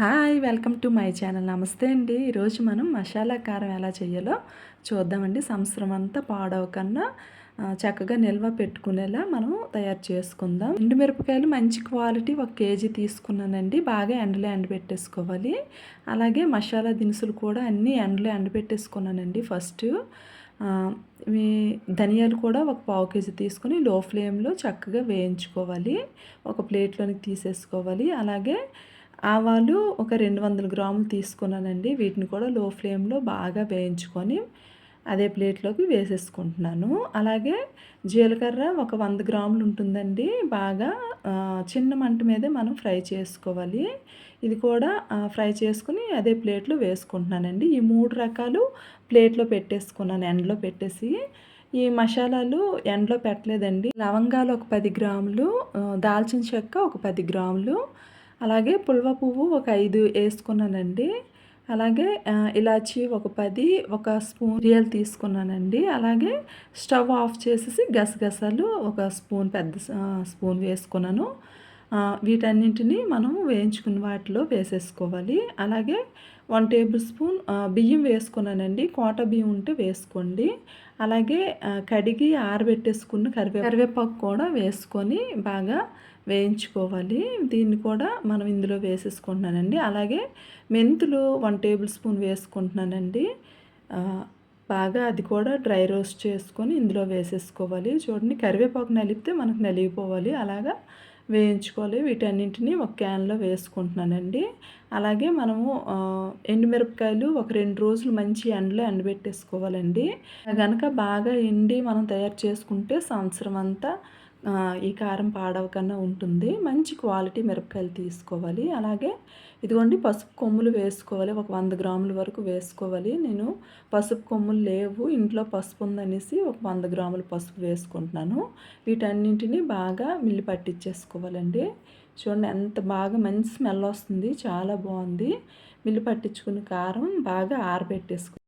Hi welcome to my channel. నమస్తే అండి. ఈరోజు మనం మసాలా కారం ఎలా చేయాలో చూద్దామండి. సంవత్సరం అంతా పాడవకన్నా చక్కగా నిల్వ పెట్టుకునేలా మనం తయారు చేసుకుందాం. ఎండుమిరపకాయలు మంచి క్వాలిటీ ఒక కేజీ తీసుకున్నానండి. బాగా ఎండలో ఎండబెట్టేసుకోవాలి. అలాగే మసాలా దినుసులు కూడా అన్నీ ఎండలో ఎండబెట్టేసుకున్నానండి ఫస్ట్. మీ ధనియాలు కూడా ఒక పావు కేజీ తీసుకొని లో ఫ్లేమ్లో చక్కగా వేయించుకోవాలి. ఒక ప్లేట్లోనికి తీసేసుకోవాలి. అలాగే ఆవాలు ఒక రెండు వందల గ్రాములు తీసుకున్నానండి. వీటిని కూడా లో ఫ్లేమ్లో బాగా వేయించుకొని అదే ప్లేట్లోకి వేసేసుకుంటున్నాను. అలాగే జీలకర్ర ఒక వంద గ్రాములు ఉంటుందండి. బాగా చిన్న మంట మీదే మనం ఫ్రై చేసుకోవాలి. ఇది కూడా ఫ్రై చేసుకుని అదే ప్లేట్లో వేసుకుంటున్నానండి. ఈ మూడు రకాలు ప్లేట్లో పెట్టేసుకున్నాను ఎండలో పెట్టేసి. ఈ మసాలాలు ఎండలో పెట్టలేదండి. లవంగాలు ఒక పది గ్రాములు దాల్చిన చెక్క ఒక పది గ్రాములు అలాగే పుల్వ పువ్వు ఒక ఐదు వేసుకున్నానండి. అలాగే ఇలాచి ఒక పది ఒక స్పూన్ రియల్ తీసుకున్నానండి. అలాగే స్టవ్ ఆఫ్ చేసేసి గసగసాలు ఒక స్పూన్ పెద్ద స్పూన్ వేసుకున్నాను. వీటన్నింటినీ మనం వేయించుకున్న వాటిలో వేసేసుకోవాలి. అలాగే వన్ టేబుల్ స్పూన్ బియ్యం వేసుకున్నానండి. కోట బియ్యం ఉంటే వేసుకోండి. అలాగే కడిగి ఆరబెట్టేసుకున్న కరివే కరివేపాకు కూడా వేసుకొని బాగా వేయించుకోవాలి. దీన్ని కూడా మనం ఇందులో వేసేసుకుంటున్నానండి. అలాగే మెంతులు వన్ టేబుల్ స్పూన్ వేసుకుంటున్నానండి. బాగా అది కూడా డ్రై రోస్ట్ చేసుకొని ఇందులో వేసేసుకోవాలి. చూడండి కరివేపాకు నలిపితే మనకు నలిగిపోవాలి. అలాగా వేయించుకోవాలి. వీటన్నింటినీ ఒక క్యాన్లో వేసుకుంటున్నానండి. అలాగే మనము ఎండుమిరపకాయలు ఒక రెండు రోజులు మంచి ఎండలో ఎండబెట్టేసుకోవాలండి. కనుక బాగా ఎండి మనం తయారు చేసుకుంటే సంవత్సరం అంతా ఈ కారం పాడవకన్నా ఉంటుంది. మంచి క్వాలిటీ మిరపకాయలు తీసుకోవాలి. అలాగే ఇదిగోండి పసుపు కొమ్ములు వేసుకోవాలి. ఒక వంద గ్రాముల వరకు వేసుకోవాలి. నేను పసుపు కొమ్ములు లేవు. ఇంట్లో పసుపు ఉందనేసి ఒక వంద గ్రాముల పసుపు వేసుకుంటున్నాను. వీటన్నింటినీ బాగా మిల్లి పట్టించేసుకోవాలండి. చూడండి ఎంత బాగా మంచి స్మెల్ వస్తుంది. చాలా బాగుంది. మిల్లి పట్టించుకున్న కారం బాగా ఆరబెట్టేసుకో